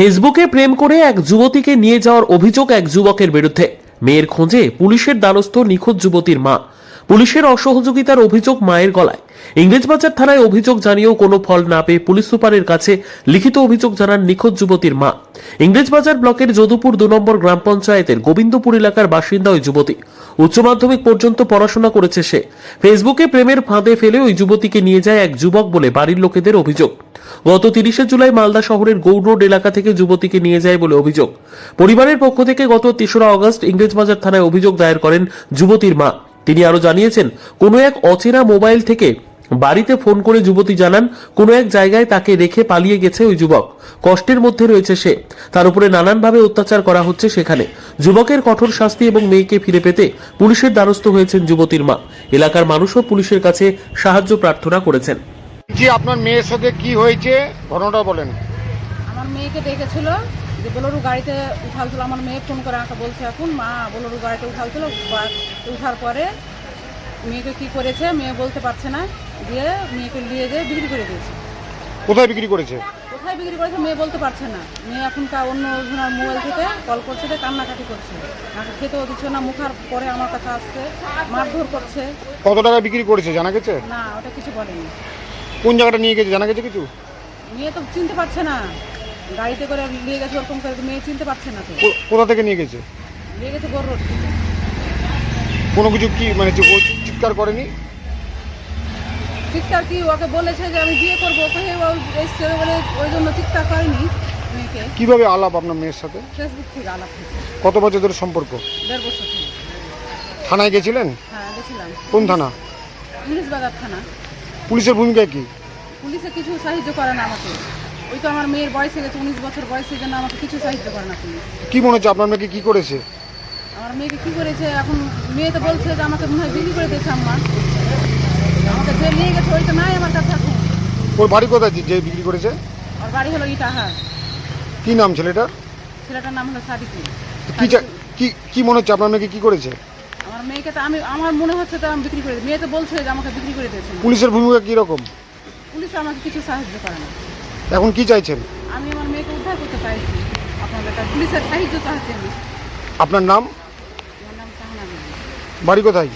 ফেসবুকে প্রেম করে এক যুবতীকে নিয়ে যাওয়ার অভিযোগ এক যুবকের বিরুদ্ধে। মেয়ের খোঁজে পুলিশের দ্বারস্থ নিখোঁজ যুবতীর মা। পুলিশের অসহযোগিতার অভিযোগ মায়ের গলায়। ইংরেজবাজার থানায় অভিযোগ জানিয়েও কোনো ফল না পেয়ে পুলিশ সুপারের কাছে লিখিত অভিযোগ জানান নিখোঁজ যুবতীর মা। ইংরেজবাজার ব্লকের যদুপুর দু নম্বর গ্রাম পঞ্চায়েতের গোবিন্দপুর এলাকার বাসিন্দা ওই যুবতী। উচ্চ মাধ্যমিক পর্যন্ত পড়াশোনা করেছে সে। ফেসবুকে প্রেমের ফাঁদে ফেলে ওই যুবতীকে নিয়ে যায় এক যুবক বলে বাড়ির লোকেদের অভিযোগ। গত তিরিশে জুলাই মালদা শহরের গৌর রোড এলাকা থেকে যুবতীকে নিয়ে যায় বলে অভিযোগ। পরিবারের পক্ষ থেকে গত তেসরা অগস্ট ইংরেজবাজার থানায় অভিযোগ দায়ের করেন যুবতীর মা। তিনি আরও জানিয়েছেন, কোনো এক অচেনা মোবাইল থেকে বাড়িতে ফোন করে যুবতী জানান, কোনো এক জায়গায় তাকে রেখে পালিয়ে গেছে ওই যুবক। কষ্টের মধ্যে রয়েছে সে। তার উপরে নানানভাবে অত্যাচার করা হচ্ছে সেখানে। যুবকের কঠোর শাস্তি এবং মেয়েকে ফিরে পেতে পুলিশের দ্বারস্থ হয়েছেন যুবতীর মা। এলাকার মানুষও পুলিশের কাছে সাহায্য প্রার্থনা করেছেন। জি, আপনার মেয়ের সাথে কি হয়েছে? ঘটনাটা বলেন। আমার মেয়েকে ডেকেছিল যে বোলোরু গাড়িতে উঠালছিল আমার মেয়ে ফোন করে আমাকে বলছে এখন মা বোলোরু গাড়িতে উঠালছিল বা- উঠার পরে মেয়েকে কি করেছে মেয়ে বলতে পারছে না দিয়ে মেয়েকে নিয়ে যেয়ে বিক্রি করে দিয়েছে। কোথায় বিক্রি করেছে? কোথায় বিক্রি করেছে মেয়ে বলতে পারছে না। মেয়ে এখনকার অন্য জনের মোবাইল থেকে কল করছে যে কান্নাকাটি করছে। আমাকে খেতেও দিচ্ছে না মুখার পরে আমার কাছে আসছে মারধর করছে। কত টাকা বিক্রি করেছে জানা গেছে? না ওটা কিছু বলেনি। কোন জায়গাটা নিয়ে গেছে জানা গেছে কিছু? মেয়ে তো চিনতে পারছে না। গাড়িতে করে নিয়ে গেছে ওরকম করে মেয়ে চিনতে পারছে না তো। কোথা থেকে নিয়ে গেছে? নিয়ে গেছে গোর রোড থেকে। কোনো কিছু কি মানে ও চিৎকার করেনি? চিৎকার কি ওকে বলেছে যে আমি বিয়ে করব? ওকে ও এসছে বলে ওই জন্য চিৎকার করেনি মেয়েকে। কীভাবে আলাপ আপনার মেয়ের সাথে? ফেসবুক থেকে আলাপ হয়েছে। কত বছর ধরে সম্পর্ক? দেড় বছর থেকে। থানায় গেছিলেন? হ্যাঁ গেছিলাম। কোন থানা? পুলিশ বাজার থানা। পুলিশের ভূমিকা কি? পুলিশে কিছু সাহায্য করে না আমাকে। ওই তো আমার মেয়ের বয়স হয়ে গেছে উনিশ বছর বয়সের জন্য আমাকে কিছু সাহায্য করে না পুলিশ কি মনে হচ্ছে? আপনার মেয়েকে কি করেছে? আমার মেয়েকে কি করেছে? এখন মেয়ে তো বলছে যে আমাকে মনে হয় বিক্রি করে দিয়েছে আম্মা। আমাকে যে নিয়ে গেছে ওইটা নাই আমার কাছে এখন। ওর বাড়ি কোথায় যে- বিক্রি করেছে? আর বাড়ি হলো ইটাহার। কি নাম ছেলেটার? ছেলেটার নাম হলো সাদিকুল। কি চা- কি কি মনে হচ্ছে আপনার মেয়েকে কি করেছে? আমার মেয়েকে তো আমি আমার মনে হচ্ছে তো আমি বিক্রি করে দিই। মেয়ে তো বলছে যে আমাকে বিক্রি করে দিয়েছে। পুলিশের ভূমিকা কি রকম পুলিশ আমাকে কিছু সাহায্য করে না। এখন কি চাইছেন? আমি আমার মেয়েকে উদ্ধার করতে চাইছি। আপনাদের কাছে পুলিশের সাহায্য চাইছি আমি। আপনার নাম? আমার নাম বিবি বাড়ি কোথায়?